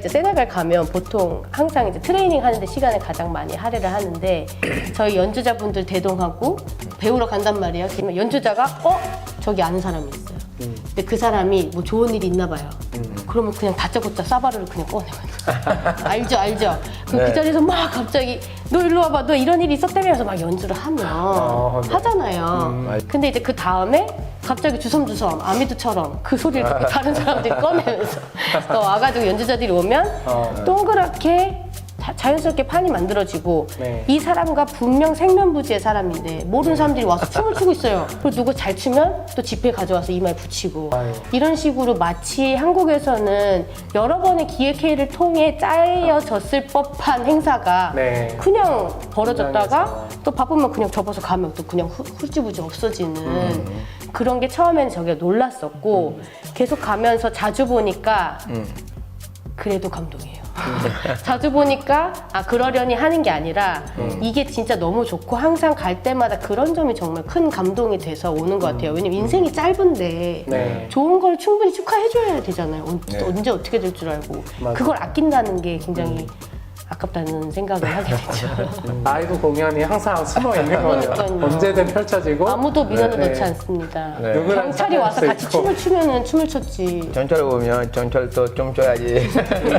이제 세네갈 가면 보통 항상 이제 트레이닝 하는데 시간을 가장 많이 할애를 하는데 저희 연주자분들 대동하고 배우러 간단 말이에요. 그러면 연주자가 어 저기 아는 사람이 있어요. 근데 그 사람이 뭐 좋은 일이 있나 봐요. 그러면 그냥 다짜고짜 사바르를 그냥 꺼내거든요. 알죠, 알죠. 그, 네. 그 자리에서 막 갑자기 너 일로 와봐, 너 이런 일이 있었다면서 막 연주를 하면 어, 네. 하잖아요. 근데 이제 그 다음에 갑자기 주섬주섬 아미드처럼 그 소리를 듣고 다른 사람들이 꺼내면서 또 와가지고 연주자들이 오면 어, 네. 동그랗게 자, 자연스럽게 판이 만들어지고 네. 이 사람과 분명 생면부지의 사람인데 모르는 사람들이 와서 춤을 추고 있어요. 그리고 누구 잘 추면 또 지폐 가져와서 이마에 붙이고 아유. 이런 식으로 마치 한국에서는 여러 번의 기획회의를 통해 짜여졌을 법한 행사가 네. 그냥 벌어졌다가. 또 바쁘면 그냥 접어서 가면 또 그냥 후, 훌지부지 없어지는 음. 그런 게 처음에는 저게 놀랐었고 계속 가면서 자주 보니까 음. 그래도 감동이에요. 자주 보니까 아 그러려니 하는 게 아니라 음. 이게 진짜 너무 좋고 항상 갈 때마다 그런 점이 정말 큰 감동이 돼서 오는 것 같아요. 왜냐면 인생이 짧은데 음. 네. 좋은 걸 충분히 축하해줘야 되잖아요. 언- 네. 언제 어떻게 될 줄 알고 맞아요. 그걸 아낀다는 게 굉장히 아깝다는 생각을 하게 되죠. 라이브 공연이 항상 숨어 있는 거죠. 그러니까요. 언제든 펼쳐지고 아무도 민원을 네. 넣지 않습니다. 네. 누구나 경찰이 와서 같이. 춤을 추면은 춤을 췄지. 전철 오면 전철도 좀 줘야지.